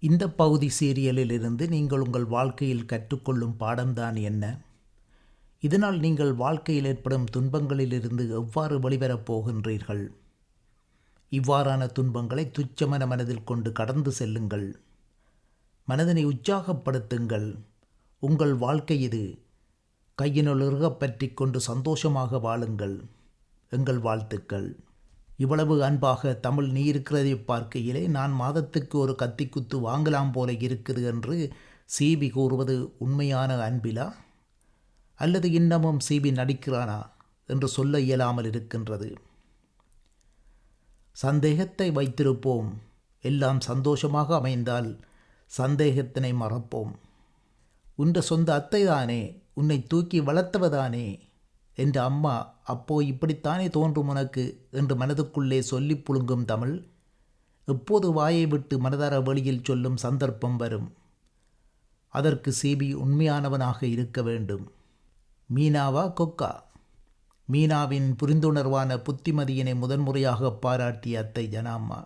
இந்த பகுதி சீரியலிலிருந்து நீங்கள் உங்கள் வாழ்க்கையில் கற்றுக்கொள்ளும் பாடம்தான் என்ன? இதனால் நீங்கள் வாழ்க்கையில் ஏற்படும் துன்பங்களிலிருந்து எவ்வாறு வெளிவரப் போகின்றீர்கள்? இவ்வாறான துன்பங்களை துச்சமன மனதில் கொண்டு கடந்து செல்லுங்கள். மனதினை உற்சாகப்படுத்துங்கள். உங்கள் வாழ்க்கை இது கையினுள் இறுகப் பற்றி கொண்டு சந்தோஷமாக வாழுங்கள். எங்கள் வாழ்த்துக்கள். இவ்வளவு அன்பாக தமிழ் நீ இருக்கிறதை பார்க்கையிலே நான் மாதத்துக்கு ஒரு கத்திக்குத்து வாங்கலாம் போல இருக்குது என்று சிபி கூறுவது உண்மையான அன்பிலா? அல்லது இன்னமும் சிபி நடிக்கிறானா என்று சொல்ல இயலாமல் இருக்கின்றது. சந்தேகத்தை வைத்திருப்போம். எல்லாம் சந்தோஷமாக அமைந்தால் சந்தேகத்தினை மறப்போம். உன்ற சொந்த அத்தைதானே? உன்னை தூக்கி வளர்த்தவதானே? என்ற அம்மா அப்போ இப்படித்தானே தோன்றும் உனக்கு? என்று மனதுக்குள்ளே சொல்லி புழுங்கும் தமிழ் எப்போது வாயை விட்டு மனதார வெளியில் சொல்லும் சந்தர்ப்பம் வரும். அதற்கு சிபி உண்மையானவனாக இருக்க வேண்டும். மீனாவா கொக்கா? மீனாவின் புரிந்துணர்வான புத்திமதியினை முதன்முறையாக பாராட்டிய அத்தை ஜனாம்மா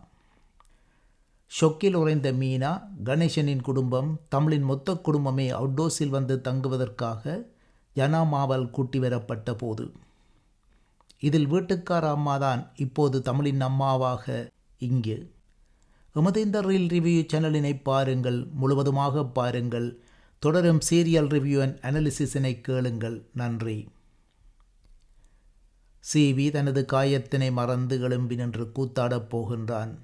ஷொக்கில் உறைந்த மீனா கணேசனின் குடும்பம் தமிழின் மொத்த குடும்பமே அவுட்டோஸில் வந்து தங்குவதற்காக யனாமாவால் கூட்டி வரப்பட்ட போது. இதில் வீட்டுக்கார அம்மாதான் இப்போது தமிழின் அம்மாவாக இங்கு. எமது இந்த ரீல் ரிவ்யூ சேனலினை பாருங்கள் முழுவதுமாக பாருங்கள். தொடரும் சீரியல் ரிவ்யூ அண்ட் அனாலிசிஸினை கேளுங்கள். நன்றி. சிவி தனது காயத்தினை மறந்து எழும்பி நின்று கூத்தாடப் போகின்றான்.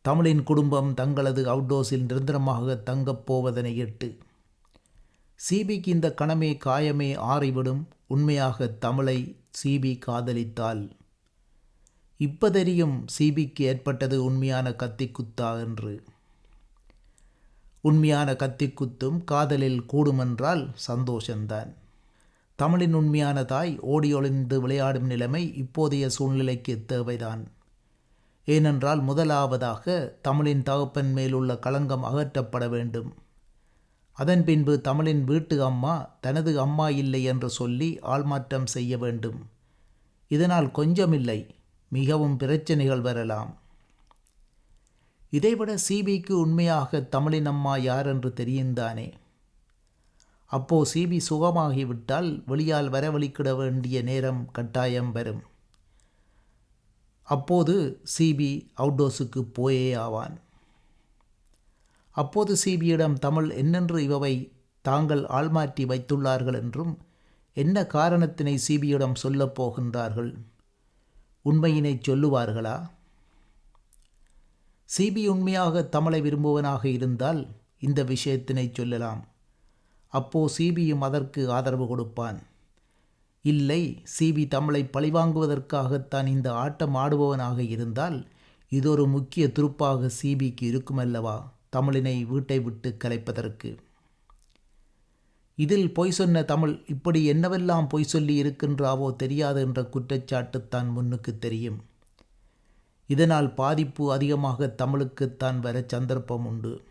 தமிழின் குடும்பம் தங்களது அவுட்டோஸில் நிரந்தரமாக தங்கப் போவதனை எட்டு. சிபிக்கு இந்த கணமே காயமே ஆறிவிடும். உண்மையாக தமிழை சிபி காதலித்தால் இப்பதறியும் சிபிக்கு ஏற்பட்டது உண்மையான கத்திக்குத்தா என்று. உண்மையான கத்திக்குத்தும் காதலில் கூடுமென்றால் சந்தோஷந்தான். தமிழின் உண்மையான தாய் ஓடி ஒளிந்து விளையாடும் நிலைமை இப்போதைய சூழ்நிலைக்கு தேவைதான். ஏனென்றால் முதலாவதாக தமிழின் தகப்பன் மேலுள்ள களங்கம் அகற்றப்பட வேண்டும். அதன் பின்பு தமிழின் வீட்டு அம்மா தனது அம்மா இல்லை என்று சொல்லி ஆள்மாற்றம் செய்ய வேண்டும். இதனால் கொஞ்சமில்லை மிகவும் பிரச்சனைகள் வரலாம். இதைவிட சிபிக்கு உண்மையாக தமிழின் அம்மா யார் என்று தெரியுந்தானே. அப்போ சிபி சுகமாகிவிட்டால் வெளியால் வரவழிக்கிட வேண்டிய நேரம் கட்டாயம் வரும். அப்போது சிபி அவுட்டோஸுக்கு போயே ஆவான். அப்போது சிபியிடம் தமிழ் என்னென்று இவவை தாங்கள் ஆள்மாற்றி வைத்துள்ளார்கள் என்றும் என்ன காரணத்தினை சிபியிடம் சொல்லப் போகின்றார்கள்? உண்மையினை சொல்லுவார்களா? சிபி உண்மையாக தமிழை விரும்புவனாக இருந்தால் இந்த விஷயத்தினை சொல்லலாம். அப்போ சிபியும் அதற்கு ஆதரவு கொடுப்பான். இல்லை சிபி தமிழை பழிவாங்குவதற்காகத்தான் இந்த ஆட்டம் ஆடுபவனாக இருந்தால் இது ஒரு முக்கிய துருப்பாக சிபிக்கு இருக்குமல்லவா? தமிழினை வீட்டை விட்டு கலைப்பதற்கு. இதில் பொய் சொன்ன தமிழ் இப்படி என்னவெல்லாம் பொய் சொல்லி இருக்கின்றாவோ தெரியாது என்ற குற்றச்சாட்டுத்தான் முன்னுக்கு தெரியும். இதனால் பாதிப்பு அதிகமாக தமிழுக்குத்தான் வர சந்தர்ப்பம் உண்டு.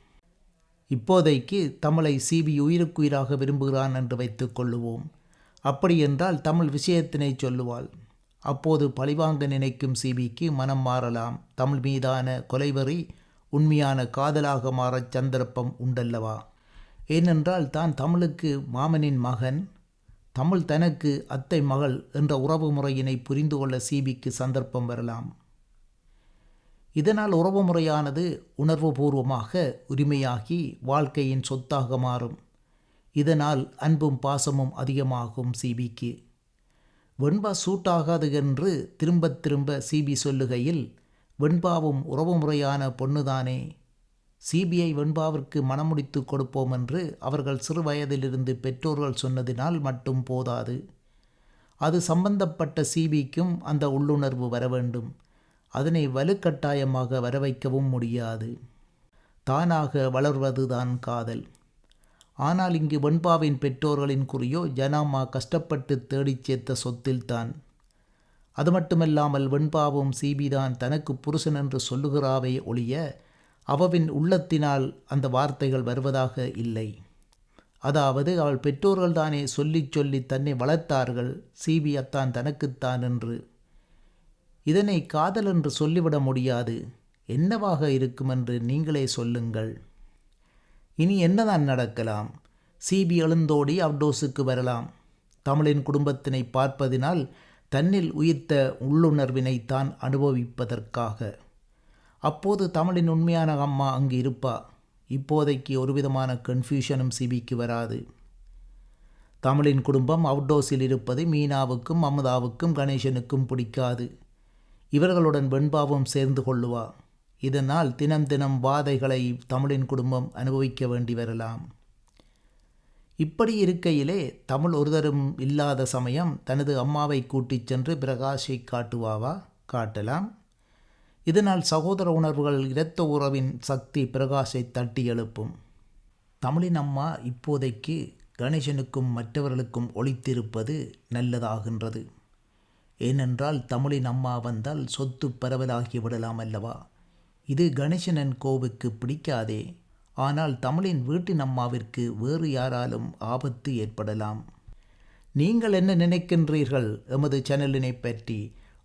இப்போதைக்கு தமிழை சிபி உயிருக்குயிராக விரும்புகிறான் என்று வைத்துக் கொள்ளுவோம். அப்படியென்றால் தமிழ் விஷயத்தினை சொல்லுவாள். அப்போது பழிவாங்க நினைக்கும் சிபிக்கு மனம் மாறலாம். தமிழ் மீதான கொலைவரி உண்மையான காதலாக மாறச் சந்தர்ப்பம் உண்டல்லவா? ஏனென்றால் தான் தமிழுக்கு மாமனின் மகன் தமிழ் தனக்கு அத்தை மகள் என்ற உறவு முறையினை புரிந்து கொள்ள சிபிக்கு சந்தர்ப்பம் வரலாம். இதனால் உறவு முறையானது உணர்வுபூர்வமாக உரிமையாகி வாழ்க்கையின் சொத்தாக மாறும். இதனால் அன்பும் பாசமும் அதிகமாகும் சிபிக்கு. வெண்பா சூட்டாகாது என்று திரும்ப திரும்ப சிபி சொல்லுகையில் வெண்பாவும் உறவுமுறையான பொண்ணுதானே? சிபிஐ வெண்பாவிற்கு மனமுடித்து கொடுப்போம் என்று அவர்கள் சிறு வயதிலிருந்து பெற்றோர்கள் சொன்னதினால் மட்டும் போதாது. அது சம்பந்தப்பட்ட சிபிக்கும் அந்த உள்ளுணர்வு வர வேண்டும். அதனை வலுக்கட்டாயமாக வரவைக்கவும் முடியாது. தானாக வளர்வதுதான் காதல். ஆனால் இங்கு வெண்பாவின் பெற்றோர்களின் குறியோ ஜனாமா கஷ்டப்பட்டு தேடிச் சேர்த்த சொத்தில்தான். அது மட்டுமல்லாமல் வெண்பாவும் சீபிதான் தனக்கு புருஷன் என்று சொல்லுகிறாவே ஒழிய அவவின் உள்ளத்தினால் அந்த வார்த்தைகள் வருவதாக இல்லை. அதாவது அவள் பெற்றோர்கள் தானே சொல்லி சொல்லி தன்னை வளர்த்தார்கள் சீபி அத்தான் தனக்குத்தான் என்று. இதனை காதல் என்று சொல்லிவிட முடியாது. என்னவாக இருக்குமென்று நீங்களே சொல்லுங்கள். இனி என்னதான் நடக்கலாம்? சிபி எழுந்தோடி அவ்டோஸுக்கு வரலாம். தமிழின் குடும்பத்தினை பார்ப்பதினால் தன்னில் உயிர்த்த உள்ளுணர்வினை தான் அனுபவிப்பதற்காக. அப்போது தமிழின் உண்மையான அம்மா அங்கு இருப்பா. இப்போதைக்கு ஒரு விதமான கன்ஃபியூஷனும் சிபிக்கு வராது. தமிழின் குடும்பம் அவுட்டோஸில் இருப்பது மீனாவுக்கும் அமுதாவுக்கும் கணேசனுக்கும் பிடிக்காது. இவர்களுடன் வெண்பாவும் சேர்ந்து கொள்ளுவா. இதனால் தினம் தினம் வாதைகளை தமிழின் குடும்பம் அனுபவிக்க வேண்டி வரலாம். இப்படி இருக்கையிலே தமிழ் ஒருதரும் இல்லாத சமயம் தனது அம்மாவை கூட்டிச் சென்று பிரகாஷை காட்டுவாவா? காட்டலாம். இதனால் சகோதர உணர்வுகள் இரத்த உறவின் சக்தி பிரகாஷை தட்டி எழுப்பும். தமிழின் அம்மா இப்போதைக்கு கணேசனுக்கும் மற்றவர்களுக்கும் ஒழித்திருப்பது நல்லதாகின்றது. ஏனென்றால் தமிழின் அம்மா வந்தால் சொத்து பரவலாகி விடலாம் அல்லவா? இது கணேசனன் கோவுக்கு பிடிக்காதே. ஆனால் தமிழின் வீட்டின் அம்மாவிற்கு வேறு யாராலும் ஆபத்து ஏற்படலாம். நீங்கள் என்ன நினைக்கின்றீர்கள்? எமது சேனலினை பற்றி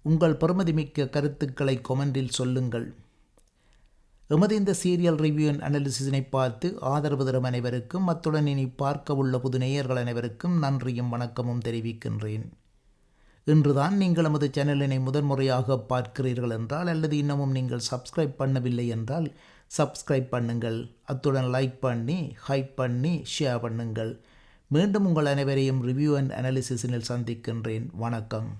உங்கள் பெருமதிமிக்க கருத்துக்களை கொமெண்டில் சொல்லுங்கள். எமது இந்த சீரியல் ரிவ்யூ அண்ட் அனாலிசிஸினை பார்த்து ஆதரவு தரும் அனைவருக்கும் அத்துடன் இனி பார்க்க உள்ள புது நேயர்கள் அனைவருக்கும் நன்றியும் வணக்கமும் தெரிவிக்கின்றேன். இன்றுதான் நீங்கள் நமது சேனலினை முதன்முறையாக பார்க்கிறீர்கள் என்றால் அல்லது இன்னமும் நீங்கள் சப்ஸ்கிரைப் பண்ணவில்லை என்றால் சப்ஸ்கிரைப் பண்ணுங்கள். அத்துடன் லைக் பண்ணி ஹைப் பண்ணி ஷேர் பண்ணுங்கள். மீண்டும் உங்கள் அனைவரையும் ரிவ்யூ அண்ட் அனாலிசிஸினில் சந்திக்கின்றேன். வணக்கம்.